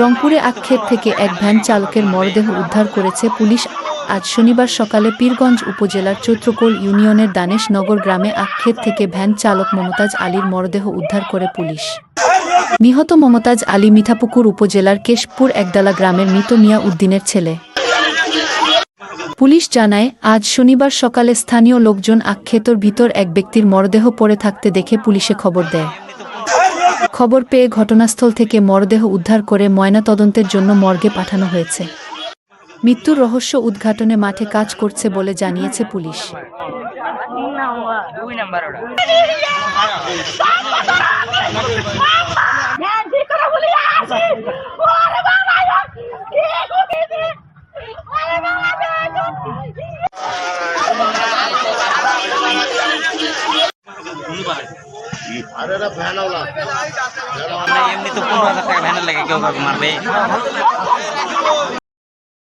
রংপুরে আক্ষেপ থেকে এক ভ্যান চালকের মরদেহ উদ্ধার করেছে পুলিশ। আজ শনিবার সকালে পীরগঞ্জ উপজেলার চৈত্রকোল ইউনিয়নের দানেশ নগর গ্রামে আক্ষেপ থেকে ভ্যান চালক মমতাজ আলীর মরদেহ উদ্ধার করে পুলিশ। নিহত মমতাজ আলী মিঠাপুকুর উপজেলার কেশপুর একডালা গ্রামের মৃত মিয়া উদ্দিনের ছেলে। পুলিশ জানায়, আজ শনিবার সকালে স্থানীয় লোকজন আক্ষেতর ভিতর এক ব্যক্তির মরদেহ পড়ে থাকতে দেখে পুলিশে খবর দেয়। খবর পেয়ে ঘটনাস্থল থেকে মরদেহ উদ্ধার করে ময়নাতদন্তের জন্য মর্গে পাঠানো হয়েছে। মৃত্যুর রহস্য উদ্ঘাটনে মাঠে কাজ করছে বলে জানিয়েছে পুলিশ। এমনি তো পনেরো হাজার টাকা ভ্যানের লাগে কেউ মারবে।